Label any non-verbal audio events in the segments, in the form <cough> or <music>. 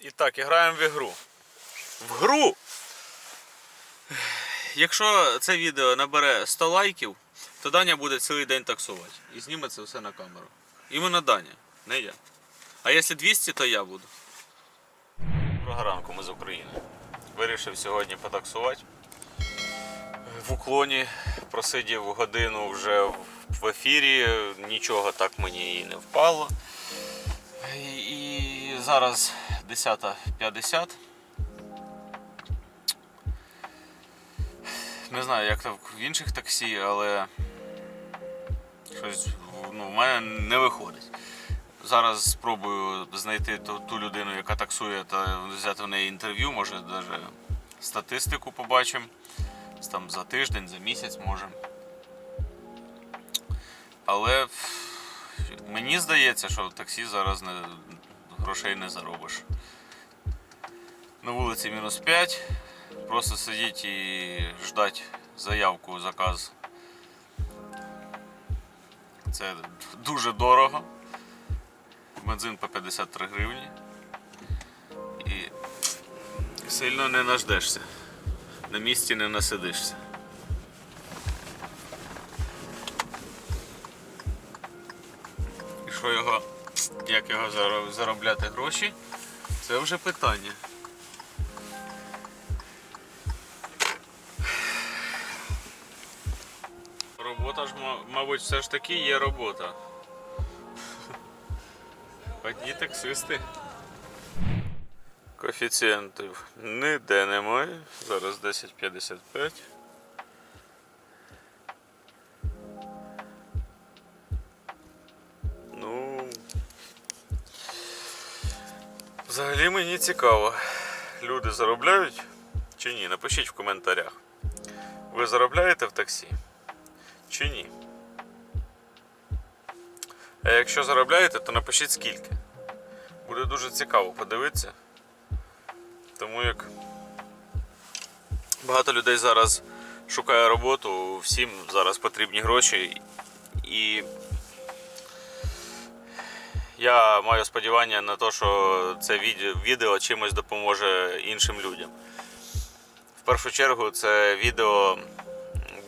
І так, граємо в ігру. В гру! Якщо це відео набере 100 лайків, то Даня буде цілий день таксувати. І зніме це все на камеру. Іменно Даня, не я. А якщо 200, то я буду. Доброго ранку, ми з України. Вирішив сьогодні потаксувати. В уклоні просидів годину вже в- ефірі, нічого так мені і не впало. І зараз 10.50. Не знаю, як там в інших таксі, але щось ну, в мене не виходить. Зараз спробую знайти ту, ту людину, яка таксує, та взяти в неї інтерв'ю, може навіть статистику побачимо. Там за тиждень, за місяць може. Але Мені здається, що в таксі зараз не, грошей не заробиш. На вулиці мінус 5. Просто сидіть і ждать заявку, заказ. Це дуже дорого. Бензин по 53 гривні. І сильно не наждешся. На місці не насидишся. І що його, як його заробляти гроші, це вже питання. Робота ж, мабуть, все ж таки є робота. Одні таксисти. Коефіцієнтів ніде немає. Зараз 10.55. Ну. Взагалі мені цікаво. Люди заробляють чи ні? Напишіть в коментарях. Ви заробляєте в таксі? Чи ні? А якщо заробляєте, то напишіть скільки. Буде дуже цікаво подивитися. Тому як багато людей зараз шукає роботу, всім зараз потрібні гроші. І я маю сподівання на те, що це відео, чимось допоможе іншим людям. В першу чергу це відео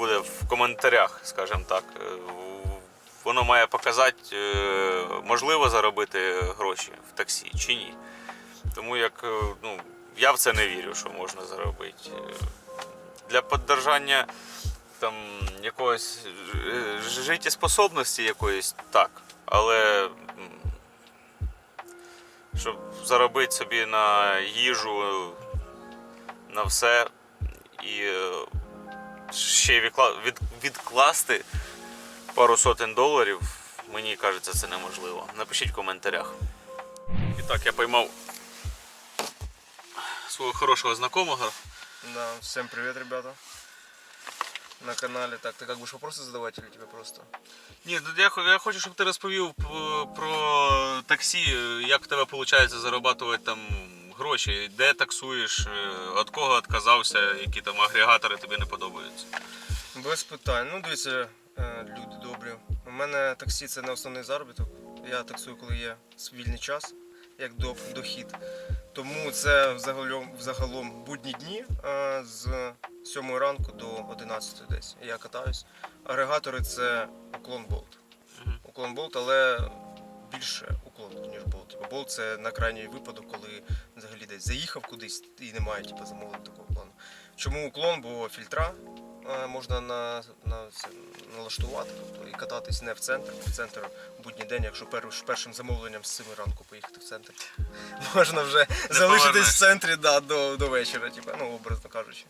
буде в коментарях, скажімо так. Е, Воно має показати, е, можливо заробити гроші в таксі чи ні. Тому як е, ну, я в це не вірю, що можна заробити. Для піддержання там якогось життєспособності якоїсь так. Але щоб заробити собі на їжу, на все і ще відкласти пару сотень доларів, мені кажеться, це неможливо. Напишіть в коментарях. І так, я поймав свого хорошого знакомого. Да, всем привет, ребята. На канале. Так, ты как будешь вопросы задавать или тебе просто? Ні, ну, я, я хочу, щоб ти розповів про таксі, як в тебе виходить заробляти там гроші, де таксуєш, е, від кого відказався, які там агрегатори тобі не подобаються. Без питань. Ну, дивіться, е, люди добрі. У мене таксі це не основний заробіток. Я таксую, коли є вільний час, як до, дохід. Тому це взагалом, взагалом будні дні е, з 7 ранку до 11 десь. Я катаюсь. Агрегатори це уклон болт. Уклон болт, але більше уклон, ніж болт. Типу, болт це на крайній випадок, коли взагалі десь заїхав кудись і немає типу, замовлення такого плану. Чому уклон? Бо фільтра е, можна на, на налаштувати тобто, і кататись не в центр. В центр будній день, якщо перш, першим замовленням з 7 ранку поїхати в центр, <laughs> можна вже залишитись в центрі да, до, до вечора, типу, ну, образно кажучи.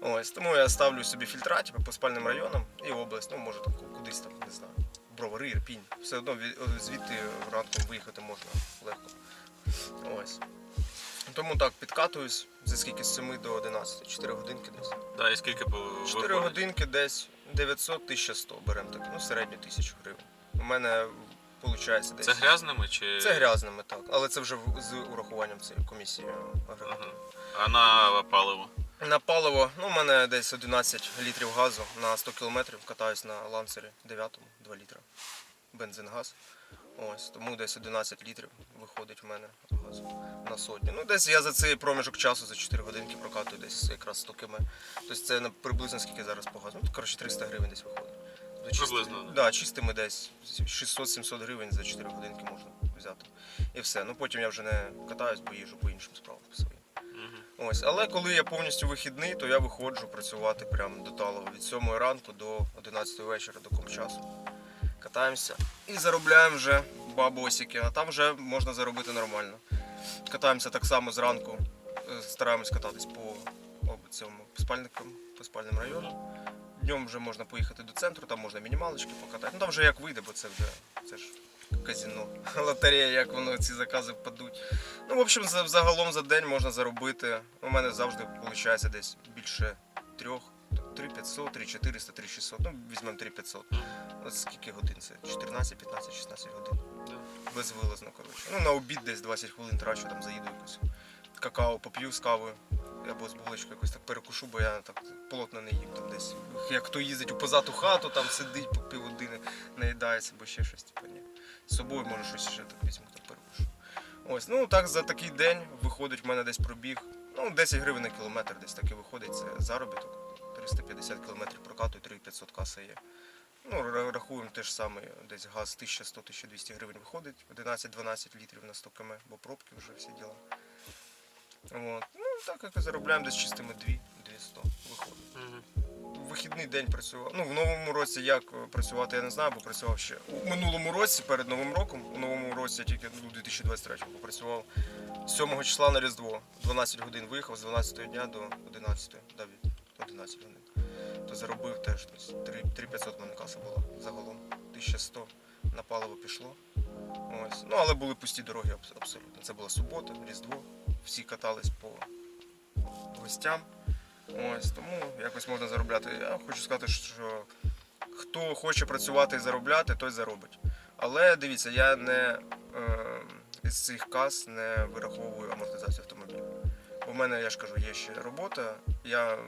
Ось, тому я ставлю собі фільтра типу, по спальним районам і область, ну може там кудись там, не знаю, бровари, Ірпінь. Все одно звідти ранком виїхати можна легко. Ось. Тому так, підкатуюсь за скільки з 7 до 11, 4 годинки десь. Да, і скільки по 4 годинки десь 900-1100 беремо так, ну середню тисячу гривень. У мене виходить десь. Це грязними чи. Це грязними, так. Але це вже з урахуванням цієї комісії агрегату. Ага. А на паливо? На паливо, ну, у мене десь 11 літрів газу на 100 кілометрів. Катаюсь на лансері 9, 2 літра. Бензин, газ. Ось, тому десь 11 літрів виходить в мене газу на сотню. Ну, десь я за цей проміжок часу за 4 годинки прокатую десь якраз 100 км. Тобто це на приблизно скільки зараз по газу. Ну, коротше, 300 гривень десь виходить. Приблизно, да. Да, чистими десь 600-700 гривень за 4 годинки можна взяти. І все. Ну потім я вже не катаюсь, бо їжджу по іншим справам своїм. Мгм. Ось, але коли я повністю вихідний, то я виходжу працювати прямо до талого від 7 ранку до 11 вечора до комчасу. Катаємося і заробляємо вже бабосики, а там вже можна заробити нормально. Катаємося так само зранку, е, стараємось кататись по цьому спальникам, по спальним районам. Днем вже можна поїхати до центру, там можна мінімалочки покатати. Ну там вже як вийде, бо це вже це ж казіно, <laughs> лотерея, як воно ці закази впадуть. Ну, в общем, загалом за день можна заробити. У мене завжди виходить десь більше трьох. 3500, 3400, 3600, ну візьмемо 3500. От скільки годин це? 14, 15, 16 годин. Безвилазно, коротше. Ну, на обід десь 20 хвилин трачу, там заїду якось. Какао поп'ю з кавою або з булочкою якось так перекушу, бо я так плотно не їм там десь. Як хто їздить у позату хату, там сидить по півгодини, наїдається, або ще щось, типу, ні. З собою може щось ще так візьму, так перекушу. Ось, ну так за такий день виходить в мене десь пробіг. Ну, 10 гривень на кілометр десь так і виходить, це заробіток. 350 кілометрів прокату, 3500 каса є. Ну, рахуємо те ж саме, десь газ 1100-1200 гривень виходить, 11-12 літрів на 100 км, бо пробки вже всі діла. От. Ну, так як і заробляємо десь чистими 2 200 виходить. Вихідний день працював. Ну, в новому році як е, працювати, я не знаю, бо працював ще. У минулому році, перед Новим роком, у новому році я тільки ну, 2023 попрацював 7 числа на Різдво. 12 годин виїхав з 12 дня до 11, навіть 11 годин. То заробив теж тобто, 3 3500 в мене каса була загалом. 1100 на паливо пішло. Ось. Ну, але були пусті дороги абсолютно. Це була субота, Різдво. Всі катались по гостям. Ось, тому якось можна заробляти. Я хочу сказати, що хто хоче працювати і заробляти, той заробить. Але дивіться, я не е, із цих кас не вираховую амортизацію автомобіля. У мене, я ж кажу, є ще робота. Я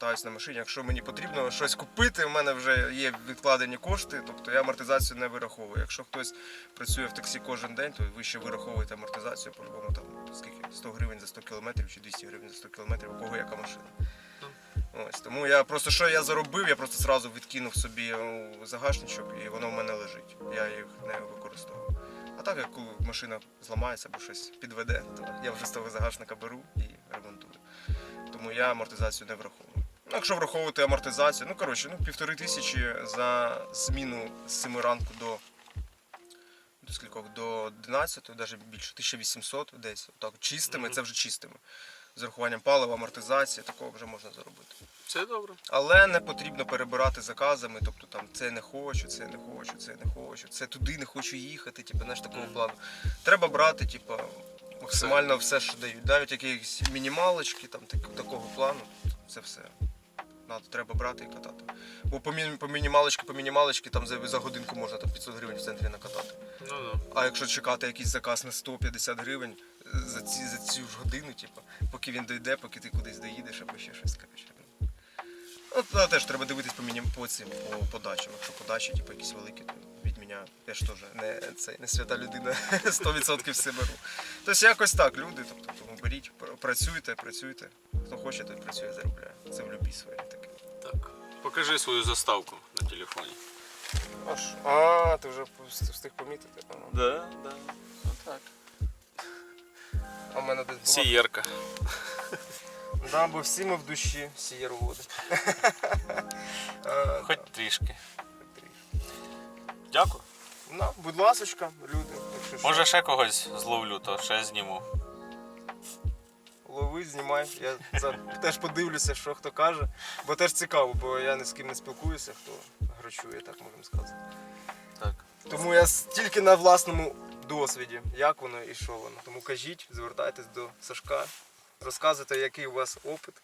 катаюсь на машині. Якщо мені потрібно щось купити, у мене вже є відкладені кошти, тобто я амортизацію не вираховую. Якщо хтось працює в таксі кожен день, то ви ще вираховуєте амортизацію по-любому там скільки 100 гривень за 100 кілометрів чи 200 гривень за 100 кілометрів, у кого яка машина. Ось тому я просто що я заробив, я просто зразу відкинув собі у загашничок і воно в мене лежить. Я їх не використовую. А так, як коли машина зламається або щось підведе, то я вже з того загашника беру і ремонтую. Тому я амортизацію не враховую. Ну, якщо враховувати амортизацію, ну коротше, ну півтори тисячі за зміну з 7 ранку до, до скількох? До 11, навіть більше, 1800 десь. Отак, чистими, Мгм. це вже чистими. З урахуванням палива, амортизації, такого вже можна заробити. Це добре. Але не потрібно перебирати заказами, тобто там це не хочу, це не хочу, це не хочу, це туди не хочу їхати, типу, знаєш, такого Мгм. плану. Треба брати, типу, максимально все, що дають. Навіть якісь мінімалочки, там так, такого плану, це все. Надо, треба брати і катати. Бо по, мі- по мінімалочки, по мінімалочки там за, за годинку можна там 500 гривень в центрі накатати. Ну, ну. А якщо чекати якийсь заказ на 150 гривень за, ці, за цю ж годину, типу, поки він дойде, поки ти кудись доїдеш або ще щось коротше. ну. Але теж треба дивитись по, мінім, по цим по подачам. Якщо подачі, типу, якісь великі, то від мене я ж теж не, це, не свята людина, <laughs> 100% все беру. Тобто якось так, люди, тобто, тому беріть, пр- працюйте, працюйте. Хто хоче, той працює, заробляє. Це в будь-якій сфері таке. Так. Покажи свою заставку на телефоні. Аж, а, ти вже встиг помітити. Да, да. Отак. А в мене десь була. Сієрка. Да, бо всі ми в душі сієрводи. <laughs> Е, Хоч да, трішки. Дякую. На, будь ласочка, люди, якщо що, Може ще когось зловлю, то ще зніму. Лови, знімай. Я за- теж подивлюся, що хто каже. Бо теж цікаво, бо я ні з ким не спілкуюся, хто грачує, так можемо сказати. Так. Тому я тільки на власному досвіді, як воно і що воно. Тому кажіть, звертайтесь до Сашка, розказуйте, який у вас опит.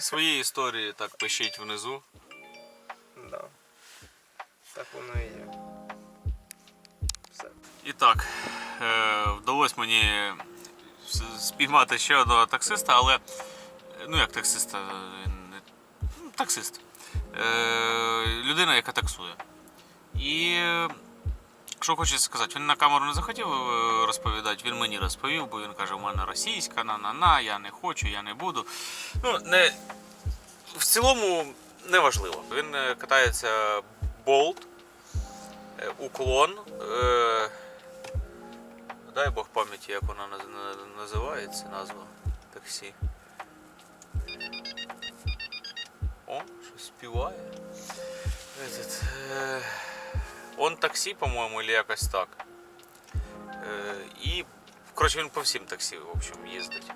Свої історії так пишіть внизу. Да. Так воно і є. Все. І так, е, вдалося мені спіймати ще одного таксиста, але ну як таксиста, ну, таксист. Е, людина, яка таксує. І що хочеться сказати, він на камеру не захотів е, розповідати, він мені розповів, бо він каже, у мене російська, на-на-на, я не хочу, я не буду. Ну, не... В цілому неважливо. Він е, катається болт, е, уклон. Е... Дай Бог пам'яті, як вона наз- на- називається, назва таксі. О, щось співає. Этот, е... Он таксі, по-моєму, или якось так. Е, і, коротше, він по всім таксі, в общем, їздить.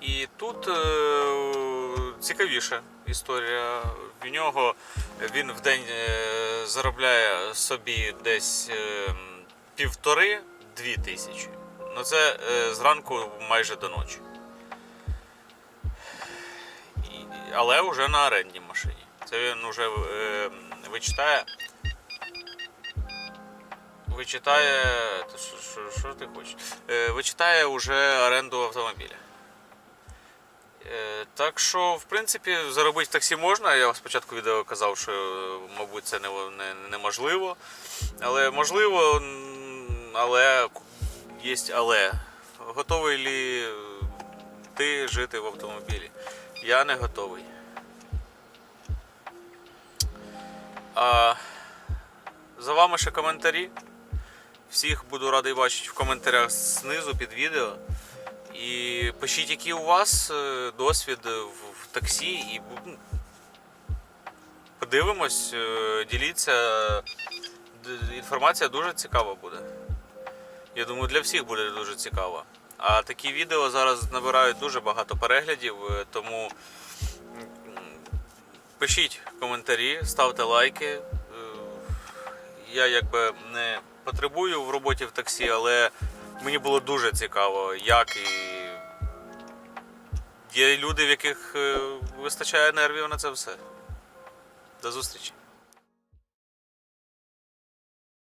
І тут е, цікавіша історія. В нього він в день заробляє собі десь е, півтори-дві тисячі. Ну це е, зранку майже до ночі. Але вже на орендній машині. Це він вже е, вичитає. Вичитає. Що, ти хочеш? Вичитає вже оренду автомобіля. Так що, в принципі, заробити таксі можна. Я спочатку відео казав, що, мабуть, це не, не, неможливо. Але можливо, але є але. Готовий лі ти жити в автомобілі? Я не готовий. А, за вами ще коментарі. Всіх буду радий бачити в коментарях знизу під відео. І пишіть, який у вас е, досвід в, в таксі, і ну, подивимось, е, діліться. Інформація дуже цікава буде. Я думаю, для всіх буде дуже цікаво. А такі відео зараз набирають дуже багато переглядів, е, тому пишіть коментарі, ставте лайки. Е, Я якби не потребую в роботі в таксі, але мені було дуже цікаво, як і. Є люди, в яких е, вистачає нервів на це все. До зустрічі.